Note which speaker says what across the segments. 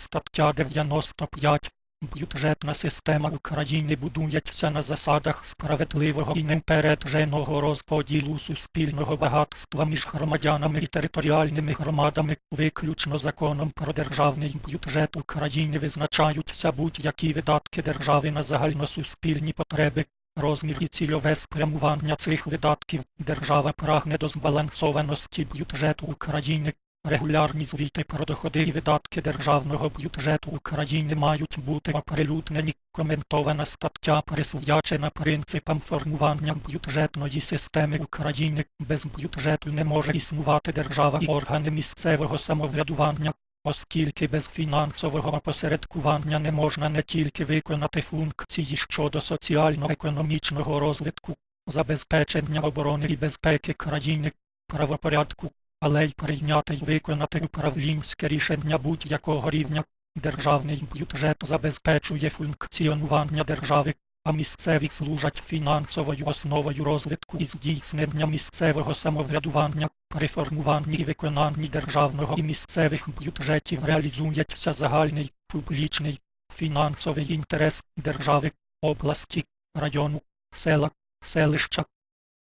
Speaker 1: Стаття 95. Бюджетна система України будується на засадах справедливого і неупередженого розподілу суспільного багатства між громадянами і територіальними громадами. Виключно законом про державний бюджет України визначаються будь-які видатки держави на загальносуспільні потреби. Розмір і цільове спрямування цих видатків держава прагне до збалансованості бюджету України. Регулярні звіти про доходи і видатки державного бюджету України мають бути оприлюднені. Коментована стаття присвячена принципам формування бюджетної системи України. Без бюджету не може існувати держава і органи місцевого самоврядування, оскільки без фінансового опосередкування не можна не тільки виконати функції щодо соціально-економічного розвитку, забезпечення оборони і безпеки країни, правопорядку, але й прийняти й виконати управлінське рішення будь-якого рівня. Державний бюджет забезпечує функціонування держави, а місцеві служать фінансовою основою розвитку і здійснення місцевого самоврядування. При формуванні і виконанні державного і місцевих бюджетів реалізується загальний, публічний, фінансовий інтерес держави, області, району, села, селища,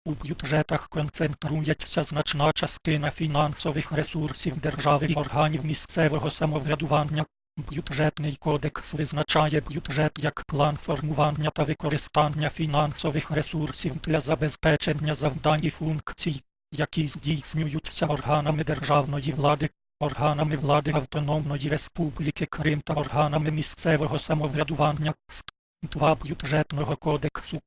Speaker 1: у бюджетах концентрується значна частина фінансових ресурсів держави і органів місцевого самоврядування. Бюджетний кодекс визначає бюджет як план формування та використання фінансових ресурсів для забезпечення завдань і функцій, які здійснюються органами державної влади, органами влади Автономної Республіки Крим та органами місцевого самоврядування. Ст. 2 бюджетного кодексу.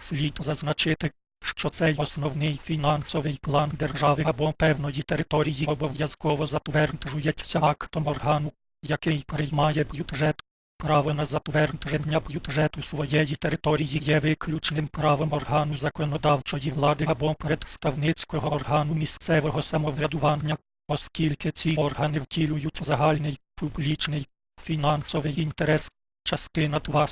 Speaker 1: Слід зазначити, що цей основний фінансовий план держави або певної території обов'язково затверджується актом органу, який приймає бюджет. Право на затвердження бюджету своєї території є виключним правом органу законодавчої влади або представницького органу місцевого самоврядування, оскільки ці органи втілюють загальний, публічний, фінансовий інтерес. Частина 2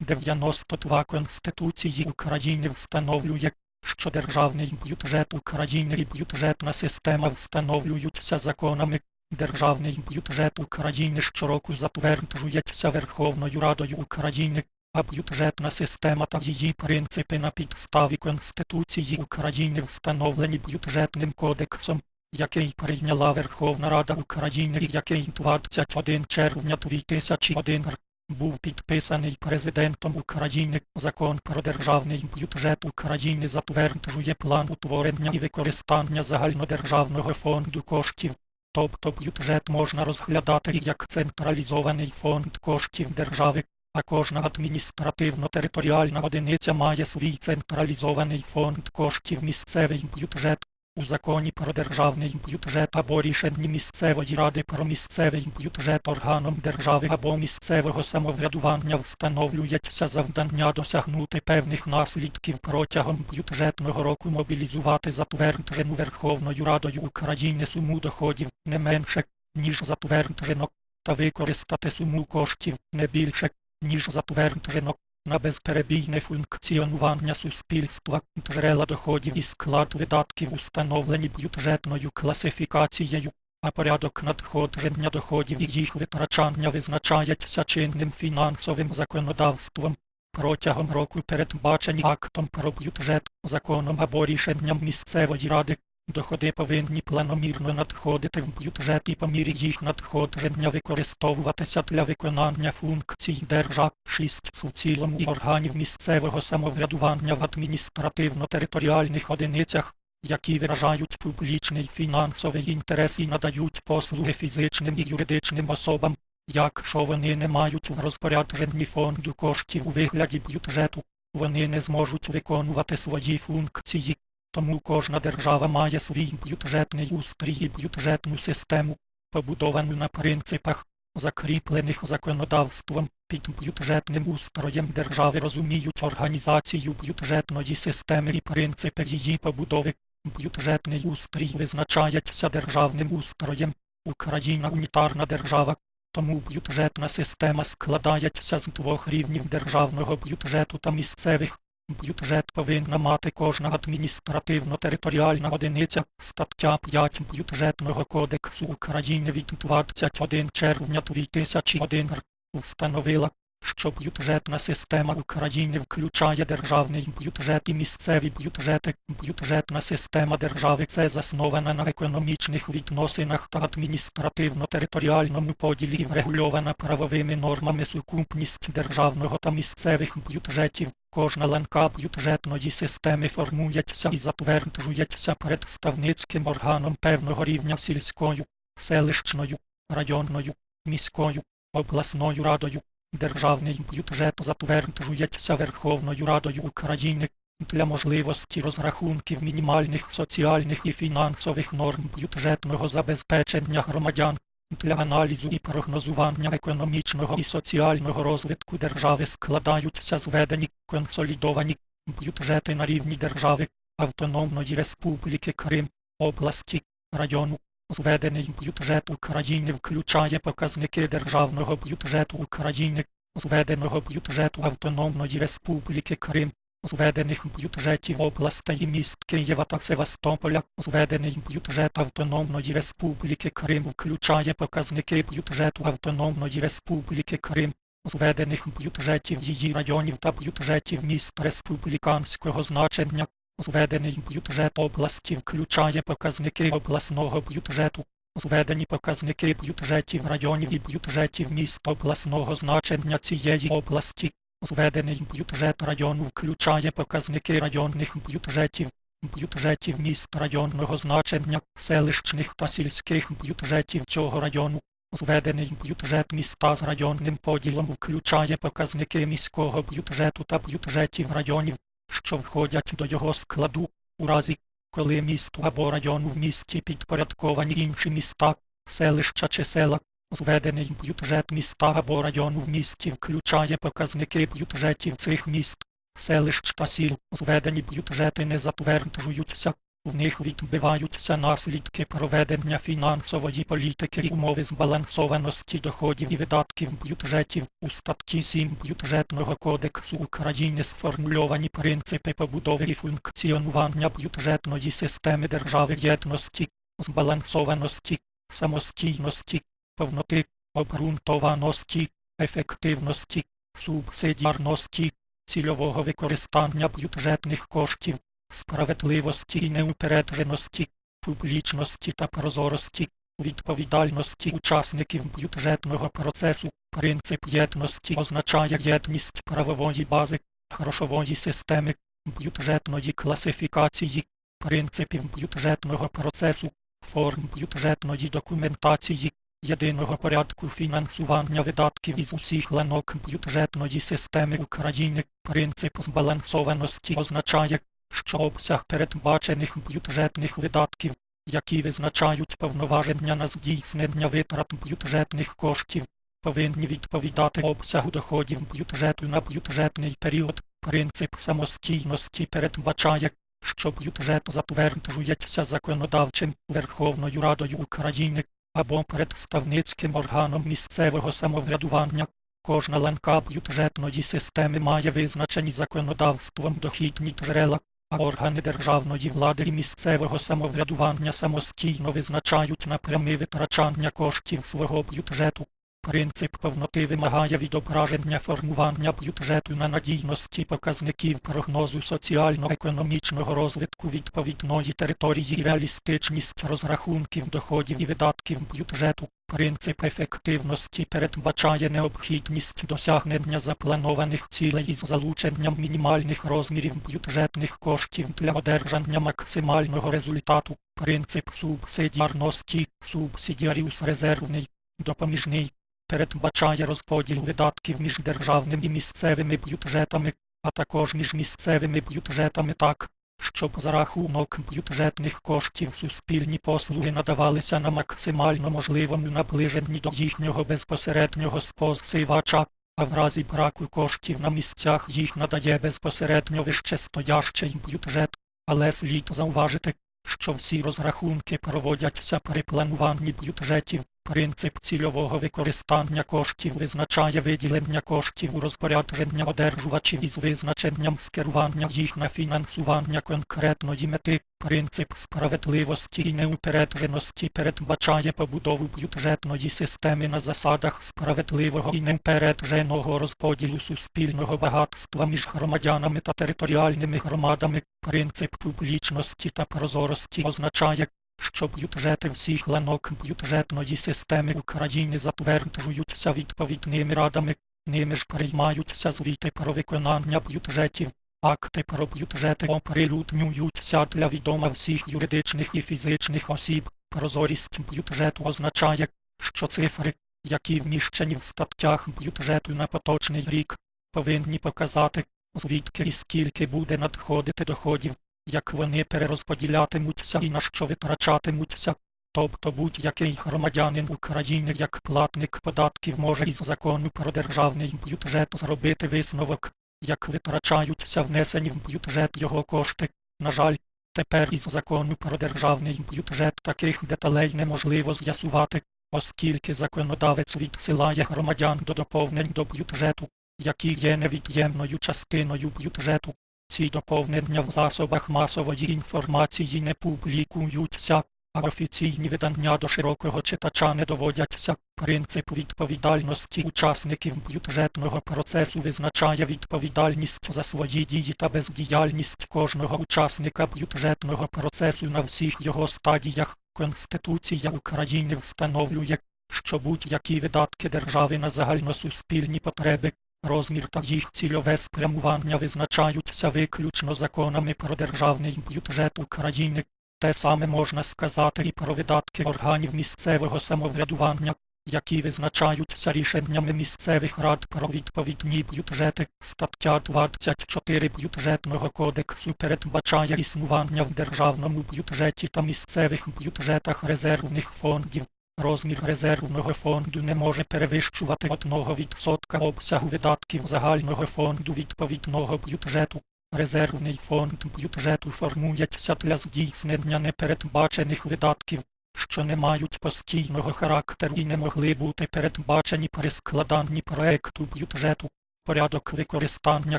Speaker 1: 92 Конституції України встановлює, що державний бюджет України і бюджетна система встановлюються законами. Державний бюджет України щороку затверджується Верховною Радою України, а бюджетна система та її принципи на підставі Конституції України встановлені бюджетним кодексом, який прийняла Верховна Рада України який 21 червня 2001 р. Був підписаний президентом України закон про державний бюджет України затверджує план утворення і використання загальнодержавного фонду коштів. Тобто бюджет можна розглядати як централізований фонд коштів держави, а кожна адміністративно-територіальна одиниця має свій централізований фонд коштів місцевий бюджет. У законі про державний бюджет або рішенні місцевої ради про місцевий бюджет органом держави або місцевого самоврядування встановлюється завдання досягнути певних наслідків протягом бюджетного року мобілізувати затверджену Верховною Радою України суму доходів не менше, ніж затверджено, та використати суму коштів не більше, ніж затверджено, на безперебійне функціонування суспільства, джерела доходів і склад видатків установлені бюджетною класифікацією, а порядок надходження доходів і їх витрачання визначається чинним фінансовим законодавством. Протягом року передбачені актом про бюджет, законом або рішенням місцевої ради, доходи повинні планомірно надходити в бюджет і по мірі їх надходження використовуватися для виконання функцій держав 6 в цілому і органів місцевого самоврядування в адміністративно-територіальних одиницях, які виражають публічний фінансовий інтерес і надають послуги фізичним і юридичним особам, якщо вони не мають в розпорядженні фонду коштів у вигляді бюджету, вони не зможуть виконувати свої функції. Тому кожна держава має свій бюджетний устрій і бюджетну систему, побудовану на принципах, закріплених законодавством. Під бюджетним устроєм держави розуміють організацію бюджетної системи і принципи її побудови. Бюджетний устрій визначається державним устроєм. Україна унітарна держава, тому бюджетна система складається з двох рівнів державного бюджету та місцевих. Бюджет повинна мати кожна адміністративно-територіальна одиниця. Стаття 5 Бюджетного кодексу України від 21 червня 2001 р. встановила, що бюджетна система України включає державний бюджет і місцеві бюджети. Бюджетна система держави це заснована на економічних відносинах та адміністративно-територіальному поділі врегульована правовими нормами сукупність державного та місцевих бюджетів. Кожна ланка бюджетної системи формується і затверджується представницьким органом певного рівня сільською, селищною, районною, міською, обласною радою. Державний бюджет затверджується Верховною Радою України для можливості розрахунків мінімальних соціальних і фінансових норм бюджетного забезпечення громадян для аналізу і прогнозування економічного і соціального розвитку держави складаються зведені консолідовані бюджети на рівні держави, Автономної Республіки Крим, області, району. Зведений бюджет України включає показники Державного бюджету України, зведеного бюджету Автономної Республіки Крим, зведених бюджетів областей і міст Києва та Севастополя, зведений бюджет Автономної Республіки Крим включає показники бюджету Автономної Республіки Крим, зведених бюджетів її районів та бюджетів міст республіканського значення. Зведений бюджет області включає показники обласного бюджету, зведені показники бюджетів районів і бюджетів міст обласного значення цієї області. Зведений бюджет району включає показники районних бюджетів, бюджетів міст районного значення, селищних та сільських бюджетів цього району. Зведений бюджет міста з районним поділом включає показники міського бюджету та бюджетів районів, що входять до його складу, у разі, коли місту або району в місті підпорядковані інші міста, селища чи села. Зведений бюджет міста або району в місті включає показники бюджетів цих міст, селищ та сіл. Зведені бюджети не затверджуються, в них відбиваються наслідки проведення фінансової політики і умови збалансованості доходів і видатків бюджетів. У статті 7 Бюджетного кодексу України сформульовані принципи побудови і функціонування бюджетної системи держави єдності, збалансованості, самостійності, повноти, обґрунтованості, ефективності, субсидіарності, цільового використання бюджетних коштів, справедливості і неупередженості, публічності та прозорості, відповідальності учасників бюджетного процесу. Принцип єдності означає єдність правової бази, грошової системи, бюджетної класифікації, принципів бюджетного процесу, форм бюджетної документації, єдиного порядку фінансування видатків із усіх ланок бюджетної системи України. Принцип збалансованості означає, що обсяг передбачених бюджетних видатків, які визначають повноваження на здійснення витрат бюджетних коштів, повинні відповідати обсягу доходів бюджету на бюджетний період. Принцип самостійності передбачає, що бюджет затверджується законодавчим Верховною Радою України або представницьким органом місцевого самоврядування. Кожна ланка бюджетної системи має визначені законодавством дохідні джерела, органи державної влади і місцевого самоврядування самостійно визначають напрями витрачання коштів свого бюджету. Принцип повноти вимагає відображення формування бюджету на надійності показників прогнозу соціально-економічного розвитку відповідної території реалістичність розрахунків доходів і видатків бюджету. Принцип ефективності передбачає необхідність досягнення запланованих цілей із залученням мінімальних розмірів бюджетних коштів для одержання максимального результату. Принцип субсидіарності, субсидіаріус резервний, допоміжний, передбачає розподіл видатків між державним і місцевими бюджетами, а також між місцевими бюджетами так, щоб за рахунок бюджетних коштів суспільні послуги надавалися на максимально можливому наближенні до їхнього безпосереднього споживача, а в разі браку коштів на місцях їх надає безпосередньо вищестоящий бюджет, але слід зауважити, що всі розрахунки проводяться при плануванні бюджетів, Принцип цільового використання коштів визначає виділення коштів у розпорядження одержувачів із визначенням скерування їх на фінансування конкретної мети. Принцип справедливості і неупередженості передбачає побудову бюджетної системи на засадах справедливого і неупередженого розподілу суспільного багатства між громадянами та територіальними громадами. Принцип публічності та прозорості означає, що бюджети всіх ланок бюджетної системи України затверджуються відповідними радами, ними ж приймаються звіти про виконання бюджетів. Акти про бюджети оприлюднюються для відома всіх юридичних і фізичних осіб. Прозорість бюджету означає, що цифри, які вміщені в статтях бюджету на поточний рік, повинні показати, звідки і скільки буде надходити доходів, як вони перерозподілятимуться і на що витрачатимуться. Тобто будь-який громадянин України як платник податків може із закону про державний бюджет зробити висновок, як витрачаються внесені в бюджет його кошти. На жаль, тепер із закону про державний бюджет таких деталей неможливо з'ясувати, оскільки законодавець відсилає громадян до доповнень до бюджету, які є невід'ємною частиною бюджету. Ці доповнення в засобах масової інформації не публікуються, а офіційні видання до широкого читача не доводяться. Принцип відповідальності учасників бюджетного процесу визначає відповідальність за свої дії та бездіяльність кожного учасника бюджетного процесу на всіх його стадіях. Конституція України встановлює, що будь-які видатки держави на загальносуспільні потреби, розмір та їх цільове спрямування визначаються виключно законами про державний бюджет України. Те саме можна сказати і про видатки органів місцевого самоврядування, які визначаються рішеннями місцевих рад про відповідні бюджети. Стаття 24 бюджетного кодексу передбачає існування в державному бюджеті та місцевих бюджетах резервних фондів. Розмір резервного фонду не може перевищувати 1% обсягу видатків загального фонду відповідного бюджету. Резервний фонд бюджету формується для здійснення непередбачених видатків, що не мають постійного характеру і не могли бути передбачені при складанні проекту бюджету. Порядок використання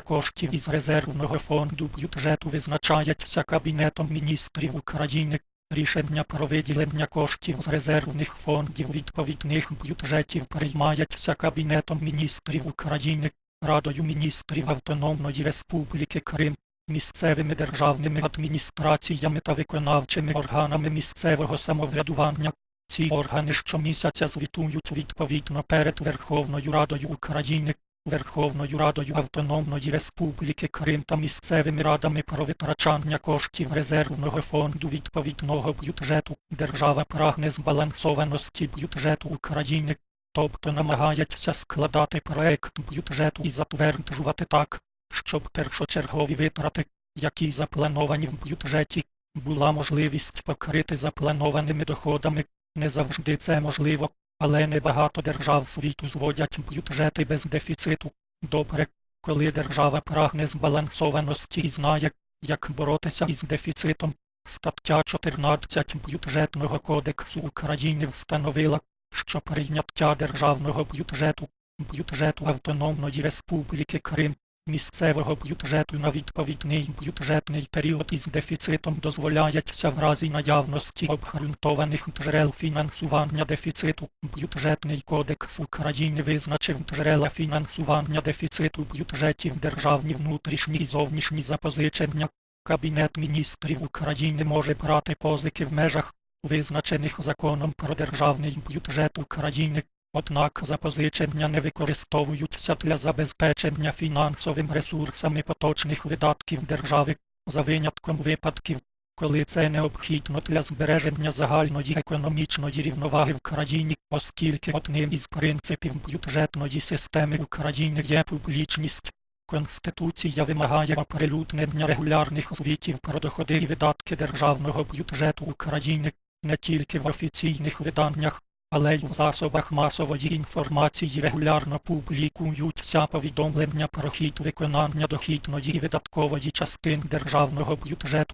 Speaker 1: коштів із резервного фонду бюджету визначається Кабінетом міністрів України. Рішення про виділення коштів з резервних фондів відповідних бюджетів приймається Кабінетом міністрів України, Радою міністрів Автономної Республіки Крим, місцевими державними адміністраціями та виконавчими органами місцевого самоврядування. Ці органи щомісяця звітують відповідно перед Верховною Радою України, Верховною Радою Автономної Республіки Крим та місцевими радами про витрачання коштів резервного фонду відповідного бюджету. Держава прагне збалансованості бюджету України, тобто намагається складати проект бюджету і затверджувати так, щоб першочергові витрати, які заплановані в бюджеті, була можливість покрити запланованими доходами. Не завжди це можливо, але небагато держав світу зводять бюджети без дефіциту. Добре, коли держава прагне збалансованості і знає, як боротися із дефіцитом. Стаття 14 бюджетного кодексу України встановила, що прийняття державного бюджету, бюджету Автономної Республіки Крим, місцевого бюджету на відповідний бюджетний період із дефіцитом дозволяється в разі наявності обґрунтованих джерел фінансування дефіциту. Бюджетний кодекс України визначив джерела фінансування дефіциту бюджетів державні внутрішні і зовнішні запозичення. Кабінет міністрів України може брати позики в межах, визначених законом про державний бюджет України. Однак запозичення не використовуються для забезпечення фінансовим ресурсами поточних видатків держави, за винятком випадків, коли це необхідно для збереження загальної економічної рівноваги в країні, оскільки одним із принципів бюджетної системи України є публічність. Конституція вимагає оприлюднення регулярних звітів про доходи і видатки державного бюджету України не тільки в офіційних виданнях, але й у засобах масової інформації регулярно публікуються повідомлення про хід виконання дохідної і видаткової частин державного бюджету.